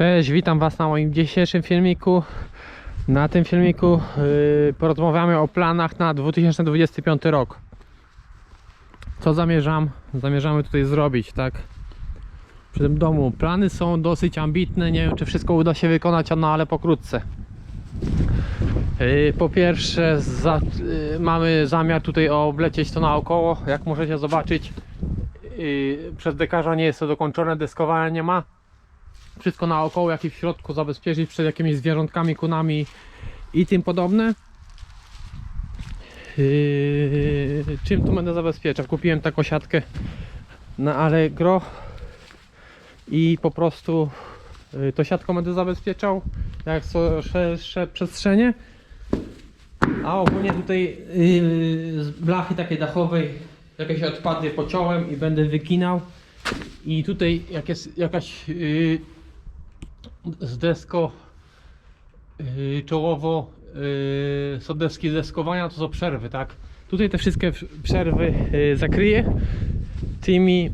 Cześć, witam Was na moim dzisiejszym filmiku. Na tym filmiku yy, porozmawiamy o planach na 2025 rok. Co zamierzam? Zamierzamy tutaj zrobić, tak? Przy tym domu. Plany są dosyć ambitne, nie wiem czy wszystko uda się wykonać, no ale pokrótce. Yy, Po pierwsze, za, yy, mamy zamiar tutaj oblecieć to naokoło. Jak możecie zobaczyć, yy, przez dekarza nie jest to dokończone, deskowania nie ma wszystko naokoło, jak i w środku zabezpieczyć przed jakimiś zwierzątkami, kunami i tym podobne. Yy, czym tu będę zabezpieczał? Kupiłem taką siatkę na Allegro i po prostu yy, to siatką będę zabezpieczał jak są szersze przestrzenie. A ogólnie tutaj yy, z blachy takiej dachowej jakieś odpady pociąłem i będę wyginał. I tutaj jak jest jakaś yy, z desko yy, czołowo yy, są deski deskowania, to są przerwy, tak? Tutaj te wszystkie przerwy yy, zakryję tymi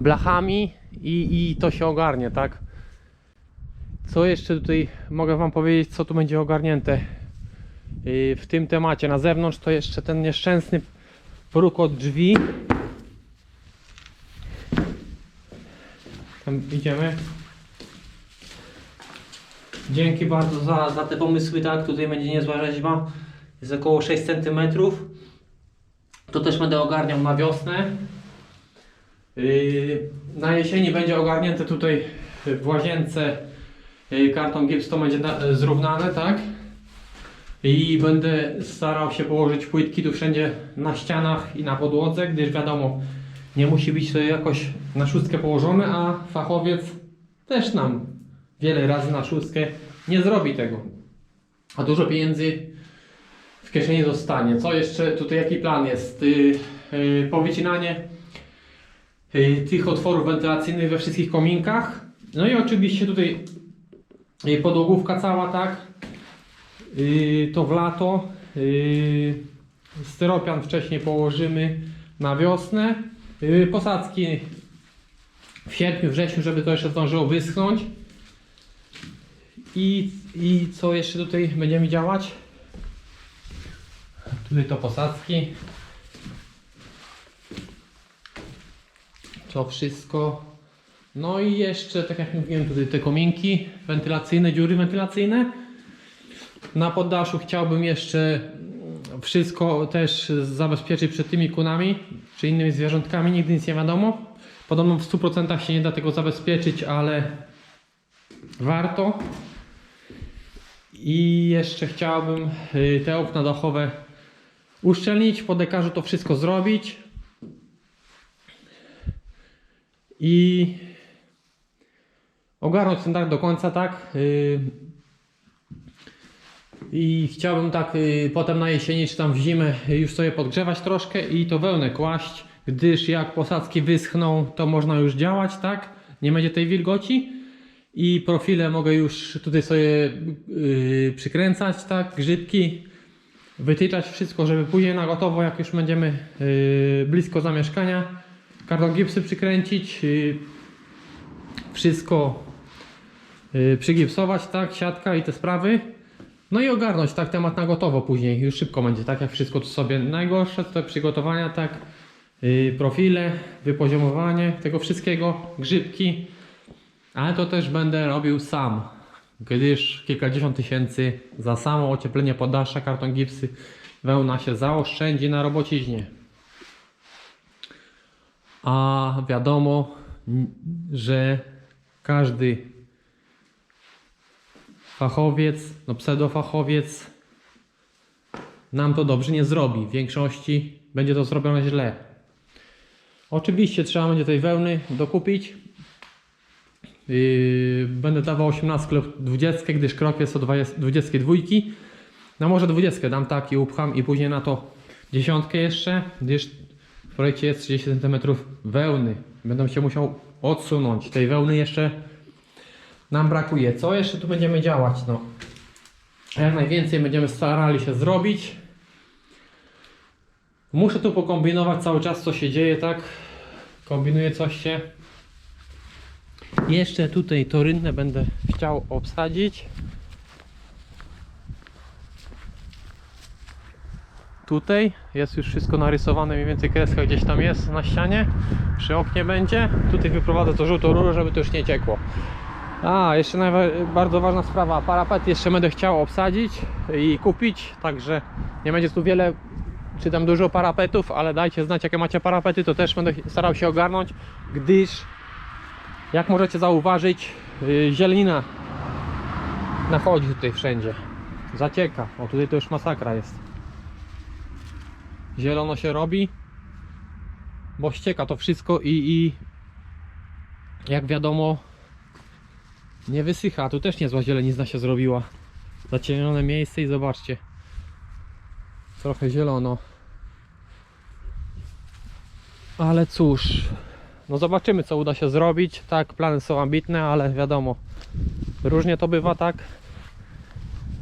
blachami i, i to się ogarnie, tak? Co jeszcze tutaj mogę Wam powiedzieć, co tu będzie ogarnięte yy, w tym temacie? Na zewnątrz to jeszcze ten nieszczęsny próg od drzwi. Tam idziemy. Dzięki bardzo za, za te pomysły, tak? Tutaj będzie niezła rzeźba. Jest około 6 cm. To też będę ogarniał na wiosnę. Yy, na jesieni będzie ogarnięte tutaj w łazience yy, karton gips to będzie na, zrównane, tak? I będę starał się położyć płytki tu wszędzie na ścianach i na podłodze, gdyż wiadomo, nie musi być to jakoś na szóstkę położone, a fachowiec też nam wiele razy na szóstkę nie zrobi tego. A dużo pieniędzy w kieszeni zostanie. Co jeszcze tutaj, jaki plan jest? Yy, yy, powycinanie yy, tych otworów wentylacyjnych we wszystkich kominkach. No i oczywiście tutaj yy, podłogówka cała, tak? Yy, to w lato. Yy, styropian wcześniej położymy na wiosnę. Yy, posadzki w sierpniu, wrześniu, żeby to jeszcze zdążyło wyschnąć. I, I co jeszcze tutaj będziemy działać? Tutaj to posadzki. To wszystko. No i jeszcze, tak jak mówiłem, tutaj te kominki wentylacyjne, dziury wentylacyjne. Na poddaszu chciałbym jeszcze wszystko też zabezpieczyć przed tymi kunami czy innymi zwierzątkami, nigdy nic nie wiadomo. Podobno w 100% się nie da tego zabezpieczyć, ale warto. I jeszcze chciałbym y, te okna dachowe uszczelnić, po dekarzu to wszystko zrobić. I ogarnąć ten dach do końca, tak? Y, I chciałbym tak y, potem na jesieni czy tam w zimę już sobie podgrzewać troszkę i to wełnę kłaść, gdyż jak posadzki wyschną, to można już działać, tak? Nie będzie tej wilgoci. I profile mogę już tutaj sobie yy, przykręcać, tak? Grzybki, wytyczać wszystko, żeby później na gotowo, jak już będziemy yy, blisko zamieszkania, karton gipsy przykręcić, yy, wszystko yy, przygipsować, tak? Siatka i te sprawy. No i ogarnąć tak temat na gotowo później, już szybko będzie, tak jak wszystko tu sobie najgorsze, to przygotowania, tak, yy, profile, wypoziomowanie tego wszystkiego, grzybki, ale to też będę robił sam, gdyż kilkadziesiąt tysięcy za samo ocieplenie poddasza, karton gipsy, wełna się zaoszczędzi na robociźnie. A wiadomo, że każdy fachowiec, no pseudofachowiec nam to dobrze nie zrobi. W większości będzie to zrobione źle. Oczywiście trzeba będzie tej wełny dokupić. Będę dawał 18 lub 20, gdyż krok jest o 20 22. No może 20 dam tak i upcham i później na to dziesiątkę jeszcze, gdyż w projekcie jest 30 cm wełny. Będę się musiał odsunąć. Tej wełny jeszcze nam brakuje. Co jeszcze tu będziemy działać? No, jak najwięcej będziemy starali się zrobić. Muszę tu pokombinować cały czas co się dzieje, tak? Kombinuję coś się. Jeszcze tutaj to rynnę będę chciał obsadzić. Tutaj jest już wszystko narysowane, mniej więcej kreska gdzieś tam jest na ścianie. Przy oknie będzie. Tutaj wyprowadzę to żółtą rurę, żeby to już nie ciekło. A, jeszcze bardzo ważna sprawa. Parapet jeszcze będę chciał obsadzić i kupić, także nie będzie tu wiele czy tam dużo parapetów, ale dajcie znać jakie macie parapety, to też będę starał się ogarnąć, gdyż jak możecie zauważyć, yy, zielenina nachodzi tutaj wszędzie. Zacieka. O tutaj to już masakra jest. Zielono się robi, bo ścieka to wszystko i, i jak wiadomo nie wysycha. Tu też niezła zielenizna się zrobiła. Zacienione miejsce i zobaczcie. Trochę zielono. Ale cóż, no zobaczymy co uda się zrobić. Tak, plany są ambitne, ale wiadomo, różnie to bywa, tak.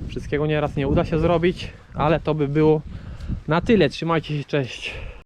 Wszystkiego nieraz nie uda się zrobić, ale to by było na tyle. Trzymajcie się, cześć.